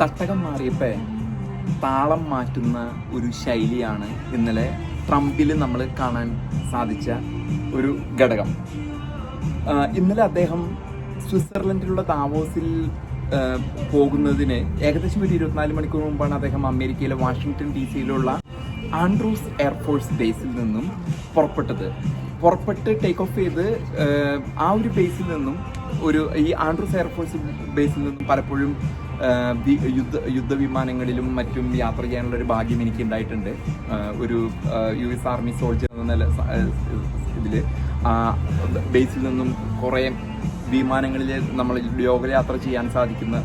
തട്ടകം മാറിയപ്പോ താളം മാറ്റുന്ന ഒരു ശൈലിയാണ് ഇന്നലെ ട്രംപിൽ നമ്മൾ കാണാൻ സാധിച്ച ഒരു ഘടകം. ഇന്നലെ അദ്ദേഹം സ്വിറ്റ്സർലൻഡിലുള്ള താവോസിൽ പോകുന്നതിന് ഏകദേശം ഒരു ഇരുപത്തിനാല് മണിക്കൂർ മുമ്പാണ് അദ്ദേഹം അമേരിക്കയിലെ വാഷിങ്ടൺ ഡി സിയിലുള്ള ആൻഡ്രൂസ് എയർഫോഴ്സ് ബേസിൽ നിന്നും പുറപ്പെട്ടത്. പുറപ്പെട്ട് ടേക്ക് ഓഫ് ചെയ്ത് ആ, ഒരു ബേസിൽ നിന്നും ഒരു ഈ ആൻഡ്രൂസ് എയർഫോഴ്സ് ബേസിൽ നിന്നും പലപ്പോഴും യുദ്ധ യുദ്ധവിമാനങ്ങളിലും മറ്റും യാത്ര ചെയ്യാനുള്ള ഒരു ഭാഗ്യം എനിക്ക് ഉണ്ടായിട്ടുണ്ട് ഒരു യു എസ് ആർമി സോൾജർ എന്ന ഇതിൽ ബേസിൽ നിന്നും കുറേ വിമാനങ്ങളിൽ നമ്മൾ ലോകയാത്ര ചെയ്യാൻ സാധിക്കുന്ന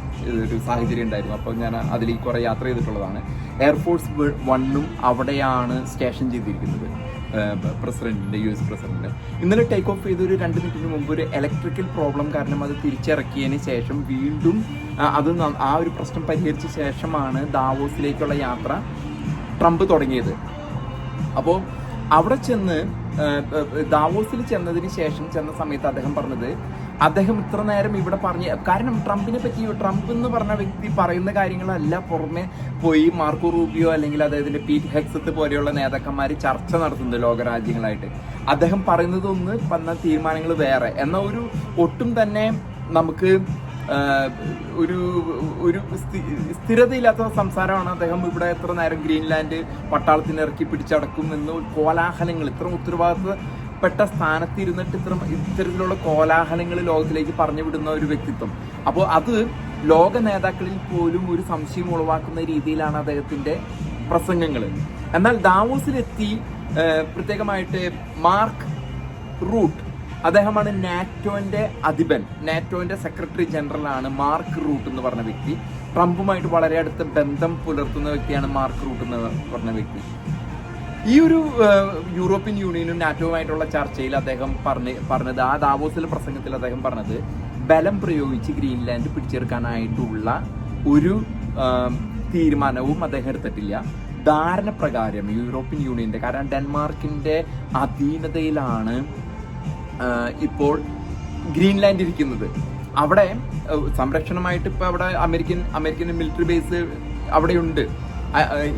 ഒരു സാഹചര്യം ഉണ്ടായിരുന്നു. അപ്പോൾ ഞാൻ അതിൽ കുറേ യാത്ര ചെയ്തിട്ടുള്ളതാണ്. എയർഫോഴ്സ് വണ്ണും അവിടെയാണ് സ്റ്റേഷൻ ചെയ്തിരിക്കുന്നത്. പ്രസിഡന്റിന്റെ യു എസ് പ്രസിഡന്റ് ഇന്നലെ ടേക്ക് ഓഫ് ചെയ്ത ഒരു രണ്ട് മിനിറ്റിന് മുമ്പ് ഒരു ഇലക്ട്രിക്കൽ പ്രോബ്ലം കാരണം അത് തിരിച്ചിറക്കിയതിന് ശേഷം വീണ്ടും അത് ആ ഒരു പ്രശ്നം പരിഹരിച്ച ശേഷമാണ് ദാവോസിലേക്കുള്ള യാത്ര ട്രംപ് തുടങ്ങിയത്. അപ്പോൾ അവിടെ ചെന്ന് ദാവോസിൽ ചെന്നതിന് ശേഷം ചെന്ന സമയത്ത് അദ്ദേഹം പറഞ്ഞത് അദ്ദേഹം ഇത്ര നേരം ഇവിടെ പറഞ്ഞ കാരണം ട്രംപിനെ പറ്റി ട്രംപ് എന്ന് പറഞ്ഞ വ്യക്തി പറയുന്ന കാര്യങ്ങളല്ല പുറമെ പോയി മാർക്കോ റൂബിയോ അല്ലെങ്കിൽ അദ്ദേഹത്തിന്റെ പീറ്റ് ഹെക്സത്ത് പോലെയുള്ള നേതാക്കന്മാർ ചർച്ച നടത്തുന്നത് ലോകരാജ്യങ്ങളായിട്ട്. അദ്ദേഹം പറയുന്നത് ഒന്ന് വന്ന തീരുമാനങ്ങൾ വേറെ. എന്ന ഒരു ഒട്ടും തന്നെ നമുക്ക് ഒരു ഒരു സ്ഥി- സ്ഥിരതയില്ലാത്ത സംസാരമാണ് അദ്ദേഹം ഇവിടെ എത്ര നേരം ഗ്രീൻലാൻഡ് പട്ടാളത്തിന് ഇറക്കി പിടിച്ചടക്കും എന്ന് കോലാഹലങ്ങൾ ഇത്ര ഉത്തരവാദിത്തപ്പെട്ട സ്ഥാനത്ത് ഇരുന്നിട്ട് ഇത്ര ഇത്തരത്തിലുള്ള കോലാഹലങ്ങൾ ലോകത്തിലേക്ക് പറഞ്ഞു വിടുന്ന ഒരു വ്യക്തിത്വം. അപ്പോൾ അത് ലോക നേതാക്കളിൽ പോലും ഒരു സംശയം ഉളവാക്കുന്ന രീതിയിലാണ് അദ്ദേഹത്തിന്റെ പ്രസംഗങ്ങൾ. എന്നാൽ ദാവോസിലെത്തി പ്രത്യേകമായിട്ട് മാർക്ക് റൂട്ട് അദ്ദേഹമാണ് നാറ്റോന്റെ അധിപൻ. നാറ്റോന്റെ സെക്രട്ടറി ജനറൽ ആണ് മാർക്ക് റൂട്ട് എന്ന് പറഞ്ഞ വ്യക്തി. ട്രംപുമായിട്ട് വളരെ അടുത്ത ബന്ധം പുലർത്തുന്ന വ്യക്തിയാണ് മാർക്ക് റൂട്ട് എന്ന് പറഞ്ഞ വ്യക്തി. ഈ ഒരു യൂറോപ്യൻ യൂണിയനും നാറ്റോവുമായിട്ടുള്ള ചർച്ചയിൽ അദ്ദേഹം പറഞ്ഞ് പറഞ്ഞത് ആ ദാവോസിലെ പ്രസംഗത്തിൽ അദ്ദേഹം പറഞ്ഞത് ബലം പ്രയോഗിച്ച് ഗ്രീൻലാൻഡ് പിടിച്ചെടുക്കാനായിട്ടുള്ള ഒരു തീരുമാനവും അദ്ദേഹം എടുത്തിട്ടില്ല. ധാരണ പ്രകാരം യൂറോപ്യൻ യൂണിയന്റെ കാരണം ഡെൻമാർക്കിന്റെ അധീനതയിലാണ് ഇപ്പോൾ ഗ്രീൻലാൻഡ് ഇരിക്കുന്നത്. അവിടെ സംരക്ഷണമായിട്ട് ഇപ്പോൾ അവിടെ അമേരിക്കൻ അമേരിക്കൻ മിലിറ്ററി ബേസ് അവിടെയുണ്ട്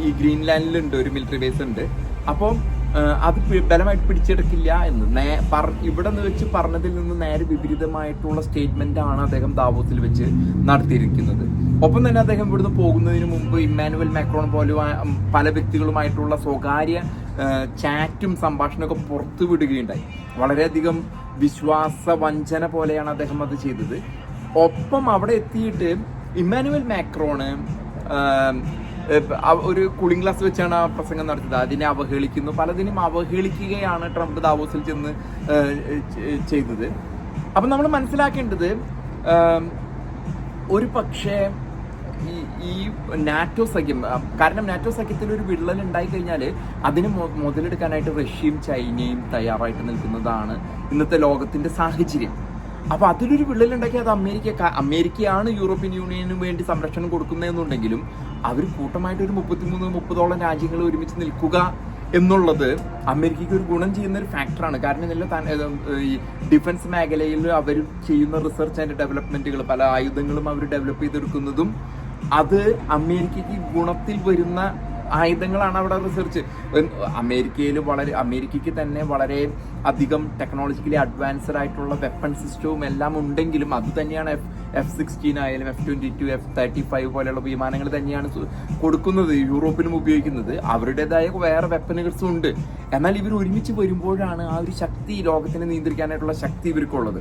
ഈ ഗ്രീൻലാൻഡിലുണ്ട് ഒരു മിലിറ്ററി ബേസ് ഉണ്ട്. അപ്പോൾ അത് ബലമായിട്ട് പിടിച്ചെടുക്കില്ല എന്ന്. നേ പറ- ഇവിടെ നിന്ന് വെച്ച് പറഞ്ഞതിൽ നിന്ന് നേരെ വിപരീതമായിട്ടുള്ള സ്റ്റേറ്റ്മെന്റ് ആണ് അദ്ദേഹം ദാവോസിൽ വെച്ച് നടത്തിയിരിക്കുന്നത്. ഒപ്പം തന്നെ അദ്ദേഹം ഇവിടുന്ന് പോകുന്നതിന് മുമ്പ് ഇമ്മാനുവൽ മാക്രോൺ പോലെ പല വ്യക്തികളുമായിട്ടുള്ള സ്വകാര്യ ചാറ്റും സംഭാഷണമൊക്കെ പുറത്തു വിടുകയുണ്ടായി. വളരെയധികം വിശ്വാസ വഞ്ചന പോലെയാണ് അദ്ദേഹം അത് ചെയ്തത്. ഒപ്പം അവിടെ എത്തിയിട്ട് ഇമ്മാനുവൽ മാക്രോണ് ഒരു കൂളിംഗ് ഗ്ലാസ് വെച്ചാണ് ആ പ്രസംഗം നടത്തിയത്. അതിനെ അവഹേളിക്കുന്നു. പലതിനും അവഹേളിക്കുകയാണ് ട്രംപ് ദാവോസിൽ ചെന്ന് ചെയ്തത്. അപ്പം നമ്മൾ മനസ്സിലാക്കേണ്ടത് ഒരു പക്ഷേ ഈ നാറ്റോ സഖ്യം കാരണം നാറ്റോ സഖ്യത്തിൽ ഒരു വിള്ളൽ ഉണ്ടായി കഴിഞ്ഞാൽ അതിന് മുതലെടുക്കാനായിട്ട് റഷ്യയും ചൈനയും തയ്യാറായിട്ട് നിൽക്കുന്നതാണ് ഇന്നത്തെ ലോകത്തിന്റെ സാഹചര്യം. അപ്പൊ അതിലൊരു വിള്ളൽ ഉണ്ടാക്കി അത് അമേരിക്ക അമേരിക്കയാണ് യൂറോപ്യൻ യൂണിയന് വേണ്ടി സംരക്ഷണം കൊടുക്കുന്നതെന്നുണ്ടെങ്കിലും അവർ കൂട്ടമായിട്ട് ഒരു മുപ്പത്തിമൂന്ന് മുപ്പതോളം രാജ്യങ്ങൾ ഒരുമിച്ച് നിൽക്കുക എന്നുള്ളത് അമേരിക്കയ്ക്ക് ഒരു ഗുണം ചെയ്യുന്ന ഒരു ഫാക്ടറാണ് കാരണം ഇതിൽ ഈ ഡിഫൻസ് മേഖലയിൽ അവർ ചെയ്യുന്ന റിസർച്ച് ആൻഡ് ഡെവലപ്മെന്റുകൾ പല ആയുധങ്ങളും അവർ ഡെവലപ്പ് ചെയ്തെടുക്കുന്നതും അത് അമേരിക്കയ്ക്ക് ഗുണത്തിൽ വരുന്ന ആയുധങ്ങളാണ് അവിടെ റിസർച്ച് അമേരിക്കയിൽ വളരെ അമേരിക്കയ്ക്ക് തന്നെ വളരെ അധികം ടെക്നോളജിക്കലി അഡ്വാൻസ്ഡ് ആയിട്ടുള്ള വെപ്പൺ സിസ്റ്റവും എല്ലാം ഉണ്ടെങ്കിലും അത് തന്നെയാണ് എഫ് എഫ് സിക്സ്റ്റീൻ ആയാലും F twenty two F thirty five പോലെയുള്ള വിമാനങ്ങൾ തന്നെയാണ് കൊടുക്കുന്നത് യൂറോപ്പിനും ഉപയോഗിക്കുന്നത്. അവരുടേതായ വേറെ വെപ്പനുകൾസും ഉണ്ട്. എന്നാൽ ഇവർ ഒരുമിച്ച് വരുമ്പോഴാണ് ആ ഒരു ശക്തി ലോകത്തിനെ നിയന്ത്രിക്കാനായിട്ടുള്ള ശക്തി ഇവർക്കുള്ളത്.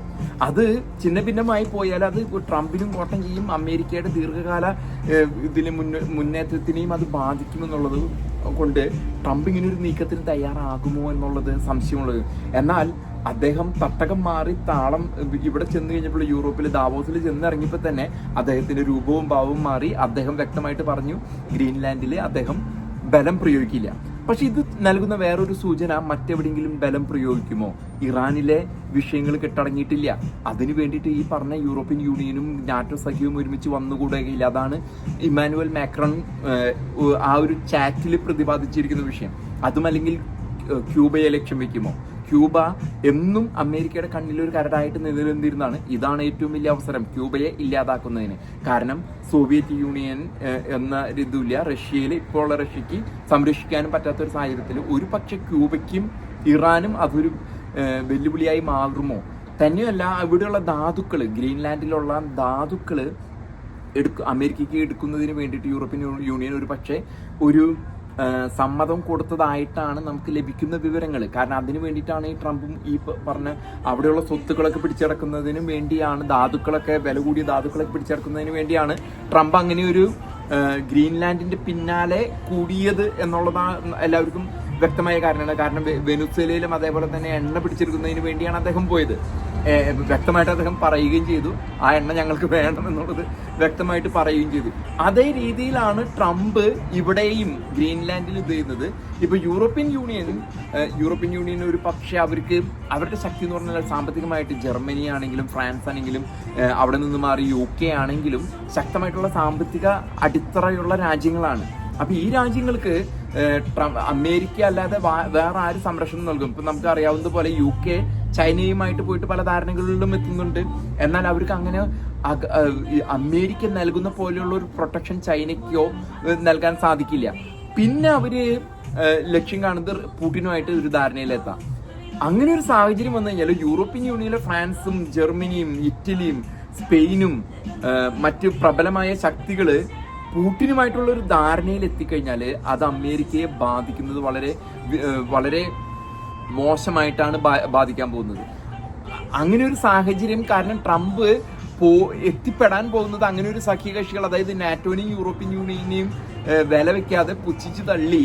അത് ചിന്ന ഭിന്നമായി പോയാൽ അത് ട്രംപിനും കോട്ടം ചെയ്യും. അമേരിക്കയുടെ ദീർഘകാല ഇതിന് മുന്നേ മുന്നേറ്റത്തിനെയും അത് ബാധിക്കുമെന്നുള്ളത് കൊണ്ട് ട്രംപ് ഇങ്ങനെ ഒരു നീക്കത്തിന് തയ്യാറാകുമോ എന്നുള്ളത് സംശയമുള്ളത്. എന്നാൽ അദ്ദേഹം തട്ടകം മാറി താളം ഇവിടെ ചെന്ന് കഴിഞ്ഞപ്പോൾ യൂറോപ്പിൽ ദാവോസിൽ ചെന്നിറങ്ങിയപ്പോൾ തന്നെ അദ്ദേഹത്തിന്റെ രൂപവും ഭാവവും മാറി അദ്ദേഹം വ്യക്തമായിട്ട് പറഞ്ഞു ഗ്രീൻലാൻഡിൽ അദ്ദേഹം ബലം പ്രയോഗിക്കില്ല. പക്ഷെ ഇത് നൽകുന്ന വേറൊരു സൂചന മറ്റെവിടെയെങ്കിലും ബലം പ്രയോഗിക്കുമോ? ഇറാനിലെ വിഷയങ്ങൾ കെട്ടടങ്ങിയിട്ടില്ല. അതിനു വേണ്ടിയിട്ട് ഈ പറഞ്ഞ യൂറോപ്യൻ യൂണിയനും നാറ്റോ സഖ്യവും ഒരുമിച്ച് വന്നുകൂടുകയില്ല. അതാണ് ഇമ്മാനുവൽ മാക്രോൺ ആ ഒരു ചാറ്റിൽ പ്രതിപാദിച്ചിരിക്കുന്ന വിഷയം. അതുമല്ലെങ്കിൽ ക്യൂബയെ ലക്ഷ്യം വെക്കുമോ? ക്യൂബ എന്നും അമേരിക്കയുടെ കണ്ണിൽ ഒരു കരടായിട്ട് നിലനിന്നിരുന്നതാണ്. ഇതാണ് ഏറ്റവും വലിയ അവസരം ക്യൂബയെ ഇല്ലാതാക്കുന്നതിന്. കാരണം സോവിയറ്റ് യൂണിയൻ എന്ന രീതിയില്ല റഷ്യയിൽ ഇപ്പോൾ ഉള്ള റഷ്യക്ക് സംരക്ഷിക്കാനും പറ്റാത്ത ഒരു സാഹചര്യത്തിൽ ഒരു പക്ഷെ ക്യൂബയ്ക്കും ഇറാനും അതൊരു വെല്ലുവിളിയായി മാറുമോ? തന്നെയല്ല ഇവിടെയുള്ള ധാതുക്കൾ ഗ്രീൻലാൻഡിലുള്ള ധാതുക്കൾ എടുക്ക അമേരിക്കയ്ക്ക് എടുക്കുന്നതിന് വേണ്ടിയിട്ട് യൂറോപ്യൻ യൂണിയൻ ഒരു പക്ഷേ ഒരു സമ്മതം കൊടുത്തതായിട്ടാണ് നമുക്ക് ലഭിക്കുന്ന വിവരങ്ങൾ കാരണം അതിന് വേണ്ടിയിട്ടാണ് ഈ ട്രംപും ഈ പറഞ്ഞ അവിടെയുള്ള സ്വത്തുക്കളൊക്കെ പിടിച്ചെടുക്കുന്നതിനും വേണ്ടിയാണ് ധാതുക്കളൊക്കെ വില കൂടിയ ധാതുക്കളൊക്കെ പിടിച്ചെടുക്കുന്നതിന് വേണ്ടിയാണ് ട്രംപ് അങ്ങനെ ഒരു ഗ്രീൻലാൻഡിന്റെ പിന്നാലെ കൂടിയത് എന്നുള്ളതാണ് എല്ലാവർക്കും വ്യക്തമായ കാരണമാണ് കാരണം വെനുസേലയിലും അതേപോലെ തന്നെ എണ്ണ പിടിച്ചെടുക്കുന്നതിന് വേണ്ടിയാണ് അദ്ദേഹം പോയത്. വ്യക്തമായിട്ട് അദ്ദേഹം പറയുകയും ചെയ്തു. ആ എണ്ണ ഞങ്ങൾക്ക് വേണമെന്നുള്ളത് വ്യക്തമായിട്ട് പറയുകയും ചെയ്തു. അതേ രീതിയിലാണ് ട്രംപ് ഇവിടെയും ഗ്രീൻലാൻഡിൽ ഇത് ചെയ്യുന്നത്. ഇപ്പൊ യൂറോപ്യൻ യൂണിയൻ യൂറോപ്യൻ യൂണിയൻ ഒരു പക്ഷേ അവർക്ക് അവരുടെ ശക്തി എന്ന് പറഞ്ഞാൽ സാമ്പത്തികമായിട്ട് ജർമ്മനി ആണെങ്കിലും ഫ്രാൻസ് ആണെങ്കിലും അവിടെ നിന്ന് മാറി യു കെ ആണെങ്കിലും ശക്തമായിട്ടുള്ള സാമ്പത്തിക അടിത്തറയുള്ള രാജ്യങ്ങളാണ്. അപ്പൊ ഈ രാജ്യങ്ങൾക്ക് ട്രംപ് അമേരിക്ക അല്ലാതെ വേറെ ആര് സംരക്ഷണം നൽകും? ഇപ്പൊ നമുക്ക് അറിയാവുന്നതുപോലെ യു കെ ചൈനയുമായിട്ട് പോയിട്ട് പല ധാരണകളിലും എത്തുന്നുണ്ട്. എന്നാൽ അവർക്ക് അങ്ങനെ അമേരിക്ക നൽകുന്ന പോലെയുള്ള ഒരു പ്രൊട്ടക്ഷൻ ചൈനയ്ക്കോ നൽകാൻ സാധിക്കില്ല. പിന്നെ അവർ ലക്ഷ്യം കാണുന്നത് പുടിനുമായിട്ട് ഒരു ധാരണയിലെത്താം. അങ്ങനെ ഒരു സാഹചര്യം വന്നു കഴിഞ്ഞാൽ യൂറോപ്യൻ യൂണിയനിലെ ഫ്രാൻസും ജർമ്മനിയും ഇറ്റലിയും സ്പെയിനും മറ്റ് പ്രബലമായ ശക്തികൾ പൂട്ടിനുമായിട്ടുള്ള ഒരു ധാരണയിൽ എത്തിക്കഴിഞ്ഞാൽ അത് അമേരിക്കയെ ബാധിക്കുന്നത് വളരെ വളരെ മോശമായിട്ടാണ് ബാധിക്കാൻ പോകുന്നത്. അങ്ങനെ ഒരു സാഹചര്യം കാരണം ട്രംപ് പോ എത്തിപ്പെടാൻ പോകുന്നത് അങ്ങനെ ഒരു സഖ്യകക്ഷികൾ അതായത് നാറ്റോനെയും യൂറോപ്യൻ യൂണിയനെയും വില വെക്കാതെ പുച്ഛിച്ച് തള്ളി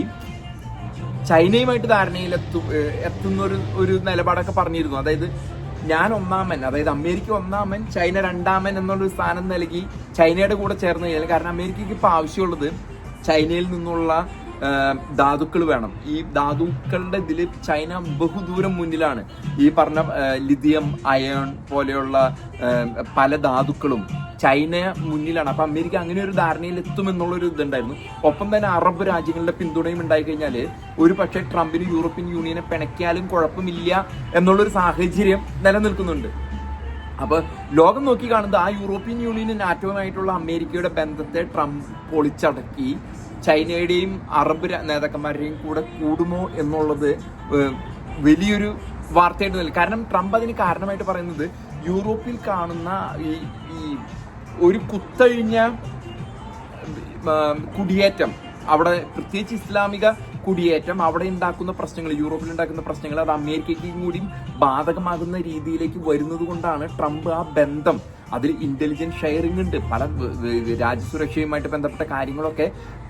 ചൈനയുമായിട്ട് ധാരണയിൽ എത്തു എത്തുന്ന ഒരു ഒരു നിലപാടൊക്കെ പറഞ്ഞിരുന്നു. അതായത് ഞാൻ ഒന്നാമൻ അതായത് അമേരിക്ക ഒന്നാമൻ ചൈന രണ്ടാമൻ എന്നുള്ളൊരു സ്ഥാനം നൽകി ചൈനയുടെ കൂടെ ചേർന്ന് കഴിഞ്ഞാൽ കാരണം അമേരിക്കയ്ക്ക് ഇപ്പോൾ ആവശ്യമുള്ളത് ചൈനയിൽ നിന്നുള്ള ധാതുക്കൾ വേണം. ഈ ധാതുക്കളുടെ ഇതിൽ ചൈന ബഹുദൂരം മുന്നിലാണ്. ഈ പറഞ്ഞ ലിഥിയം അയൺ പോലെയുള്ള പല ധാതുക്കളും ചൈന മുന്നിലാണ്. അപ്പൊ അമേരിക്ക അങ്ങനെ ഒരു ധാരണയിൽ എത്തുമെന്നുള്ള ഒരു ഇതുണ്ടായിരുന്നു. ഒപ്പം തന്നെ അറബ് രാജ്യങ്ങളുടെ പിന്തുണയും ഉണ്ടായി കഴിഞ്ഞാൽ ഒരു പക്ഷേ ട്രംപിന് യൂറോപ്യൻ യൂണിയനെ പിണക്കിയാലും കുഴപ്പമില്ല എന്നുള്ളൊരു സാഹചര്യം നിലനിൽക്കുന്നുണ്ട്. അപ്പൊ ലോകം നോക്കി കാണുന്നത് ആ യൂറോപ്യൻ യൂണിയനും നാറ്റോയുമായിട്ടുള്ള അമേരിക്കയുടെ ബന്ധത്തെ ട്രംപ് പൊളിച്ചടക്കി ചൈനയുടെയും അറബ് നേതാക്കന്മാരുടെയും കൂടെ കൂടുമോ എന്നുള്ളത് വലിയൊരു വാർത്തയായിട്ട് നിൽക്കും കാരണം ട്രംപ് അതിന് കാരണമായിട്ട് പറയുന്നത് യൂറോപ്പിൽ കാണുന്ന ഈ ഈ ഒരു കുത്തഴിഞ്ഞ കുടിയേറ്റം. അവിടെ പ്രത്യേകിച്ച് ഇസ്ലാമിക കുടിയേറ്റം. അവിടെ ഉണ്ടാക്കുന്ന പ്രശ്നങ്ങൾ യൂറോപ്പിൽ ഉണ്ടാക്കുന്ന പ്രശ്നങ്ങൾ അത് അമേരിക്കയ്ക്കും കൂടി ബാധകമാകുന്ന രീതിയിലേക്ക് വരുന്നത് കൊണ്ടാണ് ട്രംപ് ആ ബന്ധം അതിൽ ഇന്റലിജൻസ് ഷെയറിംഗ് ഉണ്ട്. പല രാജ്യസുരക്ഷയുമായിട്ട് ബന്ധപ്പെട്ട കാര്യങ്ങളൊക്കെ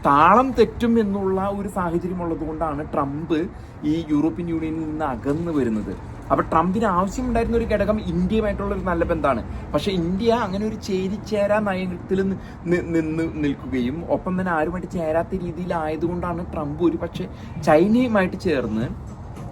താളം തെറ്റും എന്നുള്ള ഒരു സാഹചര്യം ഉള്ളതുകൊണ്ടാണ് ട്രംപ് ഈ യൂറോപ്യൻ യൂണിയനിൽ നിന്ന് അകന്നു വരുന്നത്. അപ്പൊ ട്രംപിന് ആവശ്യമുണ്ടായിരുന്ന ഒരു ഘടകം ഇന്ത്യയുമായിട്ടുള്ള ഒരു നല്ല ബന്ധമാണ്. പക്ഷെ ഇന്ത്യ അങ്ങനെ ഒരു ചേരിച്ചേരാ നയത്തിൽ നിന്ന് നിൽക്കുകയും ഒപ്പം തന്നെ ആരുമായിട്ട് ചേരാത്ത രീതിയിലായതുകൊണ്ടാണ് ട്രംപ് ഒരു പക്ഷെ ചൈനയുമായിട്ട് ചേർന്ന്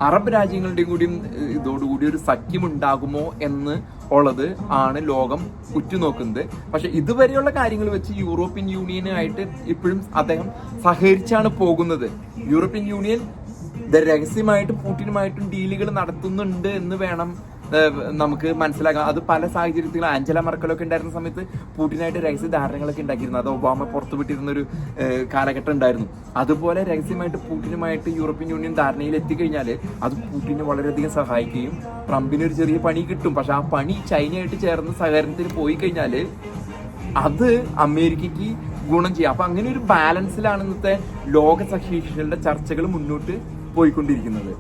അറബ് രാജ്യങ്ങളുടെയും കൂടിയും ഇതോടുകൂടി ഒരു സഖ്യം ഉണ്ടാകുമോ എന്ന് ഉള്ളത് ആണ് ലോകം ഉറ്റുനോക്കുന്നത്. പക്ഷെ ഇതുവരെയുള്ള കാര്യങ്ങൾ വെച്ച് യൂറോപ്യൻ യൂണിയനുമായിട്ട് ഇപ്പോഴും അദ്ദേഹം സഹകരിച്ചാണ് പോകുന്നത്. യൂറോപ്യൻ യൂണിയൻ രഹസ്യമായിട്ട് പുടിനുമായിട്ടും ഡീലുകൾ നടത്തുന്നുണ്ട് എന്ന് വേണം നമുക്ക് മനസ്സിലാക്കാം. അത് പല സാഹചര്യത്തിലും ആഞ്ചല മർക്കലൊക്കെ ഉണ്ടായിരുന്ന സമയത്ത് പുടിനായിട്ട് രഹസ്യ ധാരണകളൊക്കെ ഉണ്ടാക്കിയിരുന്നു. അത് ഒബാമ പുറത്തുവിട്ടിരുന്ന ഒരു കാലഘട്ടം ഉണ്ടായിരുന്നു. അതുപോലെ രഹസ്യമായിട്ട് പുടിനുമായിട്ട് യൂറോപ്യൻ യൂണിയൻ ധാരണയിൽ എത്തിക്കഴിഞ്ഞാൽ അത് പുടിനെ വളരെയധികം സഹായിക്കുകയും ട്രംപിന് ഒരു ചെറിയ പണി കിട്ടും. പക്ഷെ ആ പണി ചൈനയായിട്ട് ചേർന്ന് സഹകരണത്തിന് പോയി കഴിഞ്ഞാൽ അത് അമേരിക്കയ്ക്ക് ഗുണം ചെയ്യാം. അപ്പൊ അങ്ങനെ ഒരു ബാലൻസിലാണ് ഇന്നത്തെ ലോക സഖ്യകക്ഷികളുടെ ചർച്ചകൾ മുന്നോട്ട് പോയിക്കൊണ്ടിരിക്കുന്നത്.